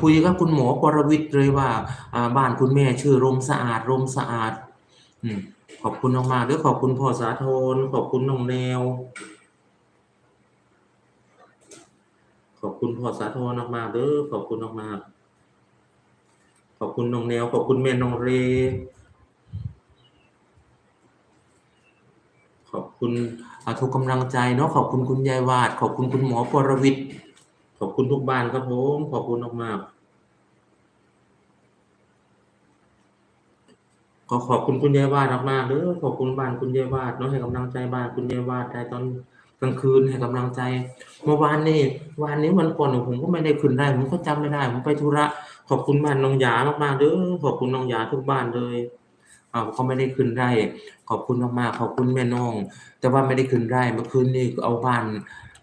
คุยกับคุณหมอปรวิทย์เลยว่าบ้านคุณแม่ชื่อรมสะอาดรมสะอาดขอบคุณมากๆเด้อขอบคุณพ่อสาธรขอบคุณน้องแนว ขอบคุณพ่อสาธรมากๆเด้อขอบคุณมากๆขอบคุณน้องแนว ขอบคุณแม่น้องเร ขอบคุณอาทุกกำลังใจเนาะขอบคุณคุณยายวาด ขอบคุณคุณหมอปรวิทย์ ขอบคุณทุกบ้านครับผมขอบคุณมากๆก็ขอบคุณคุณยายวาดมากๆเด้อขอบคุณบ้านคุณยายวาดเนาะให้กำลังใจบ้านคุณยายวาดได้ตอนกลางคืนให้กำลังใจ เมื่อวานนี่วานนี้วันก่อนผมก็ไม่ได้ขึ้นได้ ผมก็จำไม่ได้ ผมไปธุระ ขอบคุณบ้านน้องยามากๆเด้อขอบคุณน้องยาทุกบ้านเลยอ่าเขาไม่ได้ขึ้นได้ ขอบคุณมากๆขอบคุณแม่น้อง แต่ว่าไม่ได้ขึ้นได้เมื่อคืนนี้เอาบ้าน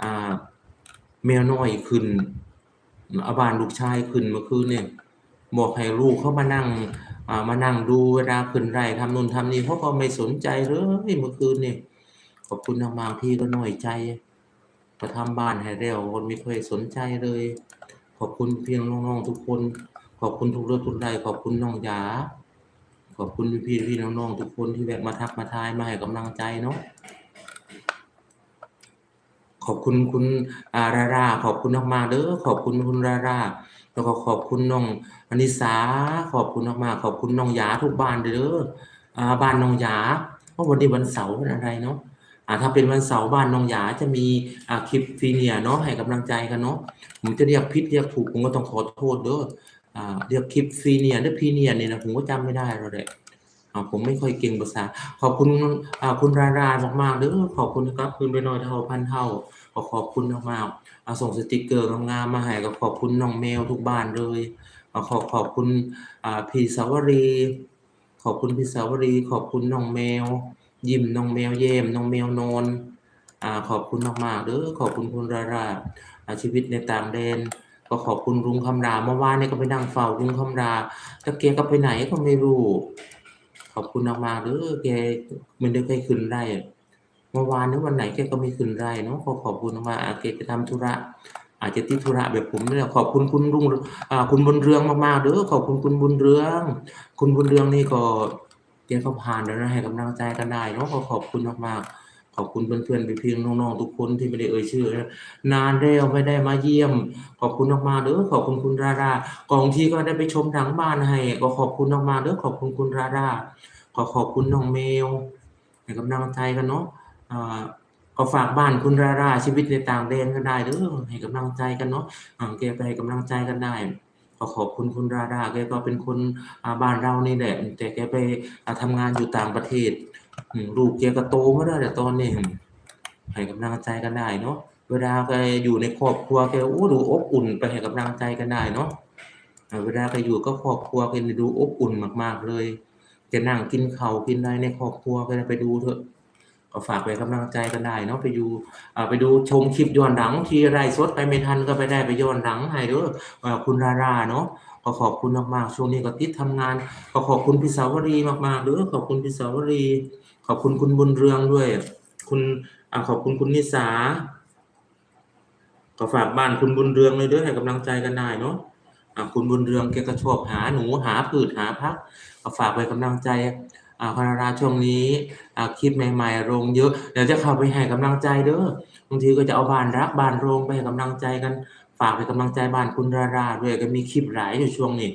อ่า แมวน้อยขึ้นอาบานลูกชายขึ้นเมื่อคืนเนี่ยบอกให้ลูกเขามานั่งมานั่งดูเวลาขึ้นไร่ทำนู่นทำนี่เขาก็ไม่สนใจเลยเมื่อคืนนี่ขอบคุณมากๆพี่ก็น้อยใจก็ทำบ้านให้แล้วคนไม่ค่อยสนใจเลย ขอบคุณเพียงน้องๆทุกคน ขอบคุณทุกเรื่องทุกใดขอบคุณน้องยาขอบคุณพี่ๆพี่น้องๆทุกคนที่แวะมาทักมาทายมาให้กำลังใจเนาะ ขอบคุณคุณอาราราขอบคุณมากๆเด้อขอบคุณคุณราราแล้วก็ขอบคุณน้องอนิสาขอบคุณมากๆขอบคุณน้องยาทุกบ้านเด้ออ่าบ้านน้องยาเพราะวันนี้วันเสาร์วันอะไรเนาะอ่าถ้าเป็นวันเสาร์บ้านน้องหยาจะมีอ่าคลิปฟีเนียเนาะให้กำลังใจกันเนาะผมจะเรียกผิดเรียกถูกผมก็ต้องขอโทษเด้ออ่าเรียกคลิปฟีเนียหรือพีเนียร์นี่ยนะผมก็จำไม่ได้แล้วแหละ ผมไม่ค่อยเก่งภาษา ขอบคุณคุณรารามากๆเด้อขอบคุณนะครับคุณไปน้อยเท่าพันเท่า ขอขอบคุณมากๆส่งสติกเกอร์งามมาให้ก็ขอบคุณน้องแมวทุกบ้านเลยขอขอบคุณพี่สาวรี ขอบคุณพี่สาวรี ขอบคุณน้องแมว ยิ้มน้องแมวเยมน้องแมวนอนขอบคุณมากๆเด้อขอบคุณคุณราราชีวิตในต่างแดนก็ขอบคุณลุงคำราเมื่อวานนี้ก็ไปนั่งเฝ้าลุงคำราต่แกก็ไปไหนก็ไม่รู้ ขอบคุณมากๆเด้อแกไม่ได้เคยขึ้นไร่เมื่อวานหรือวันไหนแกก็ไม่ขึ้นไร่เนาะขอขอบคุณมากๆอาแกจะทำธุระ อาจจะติดธุระแบบผมนี่แหละขอบคุณคุณรุ่งคุณบุญเรืองมากๆเด้อขอบคุณคุณบุญเรือง คุณบุญเรืองนี่ก็แกก็ผ่านแล้วนะให้กำลังใจกันได้เนาะขอขอบคุณมากๆ ขอบคุณเพื่อนๆพี่ๆน้องๆทุกคนที่ไม่ได้เอ่ยชื่อนะนานแล้วไม่ได้มาเยี่ยม ขอบคุณมากๆเด้อขอบคุณคุณรารากองที่ก็ได้ไปชมหนังบ้านให้ก็ขอบคุณมากๆเด้อขอบคุณคุณราราขอขอบคุณน้องเมลให้กำลังใจกันเนาะอ่าก็ฝากบ้านคุณราราชีวิตในต่างแดนก็ได้เด้อให้กำลังใจกันเนาะอ่าแกไปให้กำลังใจกันได้ขอขอบคุณคุณราราแกก็เป็นคนบ้านเรานี่แหละแต่แกไปอ่าทำงานอยู่ต่างประเทศ ลูกแกก็โตมาแล้วแต่ตอนนี้ให้กำลังใจกันได้เนาะเวลาแกอยู่ในครอบครัวแกโอ้ดูอบอุ่นไปให้กำลังใจกันได้เนาะเวลาแกอยู่กับครอบครัวแกดูอบอุ่นมาก ๆ เลยจะนั่งกินเข้ากินอะไรในครอบครัวก็ได้ไปดูเถอะก็ฝากไปกำลังใจกันได้เนาะไปดูไปดูชมคลิปย้อนหลังที่ไลฟ์สดไปไม่ทันก็ไปได้ไปย้อนหลังให้ด้ว่าคุณราราเนาะ ก็ขอบคุณมากๆช่วงนี้ก็ติดทำงานก็ขอบคุณพี่สาวรีมากๆเด้อขอบคุณพี่สาวรี ขอบคุณคุณบุญเรืองด้วย คุณอขอบคุณคุณนิสาก็ฝากบ้านคุณบุญเรืองเลยเด้อให้กำลังใจกันได้เนาะคุณบุญเรืองแกก็ชอบหาหนูหาพืชหาพักก็ฝากไปกำลังใจอ่าพนาราช่วงนี้คลิปใหม่ๆลงเยอะเดี๋ยวจะเข้าไปให้กำลังใจเด้อบางทีก็จะเอาบานรักบานโรงไปให้กำลังใจกัน ฝากไปกำลังใจบ้านคุณราราด้วยก็มีคลิปหลายอยู่ช่วงนี้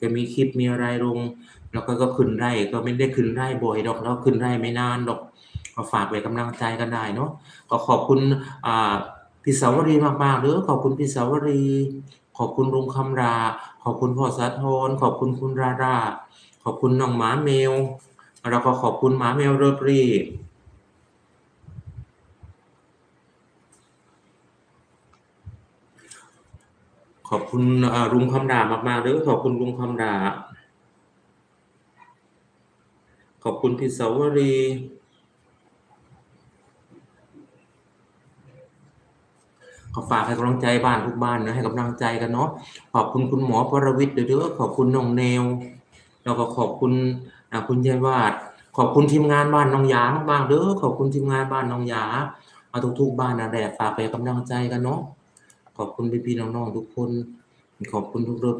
ก็มีคลิปมีอะไรลง แล้วก็ก็ขึ้นไร่ก็ไม่ได้ขึ้นไร่บ่อยดอกแล้วขึ้นไร่ไม่นานดอกก็ฝากไปกำลังใจกันได้เนาะก็ขอบคุณอ่าพี่สาวรีมากๆเด้อขอบคุณพี่สาวรี ขอบคุณลุงคำรา ขอบคุณพ่อสาธรขอบคุณคุณรารา ขอบคุณน้องหมาแมว แล้วก็ขอบคุณหมาแมวเรบรี ขอบคุณอ่าลุงคำรามากๆเด้อขอบคุณลุงคำราขอบคุณพี่สาวรีก็ฝากให้กำลังใจบ้านทุกบ้านนะให้กำลังใจกันเนาะขอบคุณคุณหมอปรวิทย์เด้อขอบคุณน้องแนวแล้วก็ขอบคุณคุณยายวาด ขอบคุณทีมงานบ้านน้องยามากๆเด้อขอบคุณทีมงานบ้านน้องยาเอาทุกๆบ้านนะแหละฝากไปกำลังใจกันเนาะ ขอบคุณพี่ๆน้องๆทุกคน ขอบคุณทุก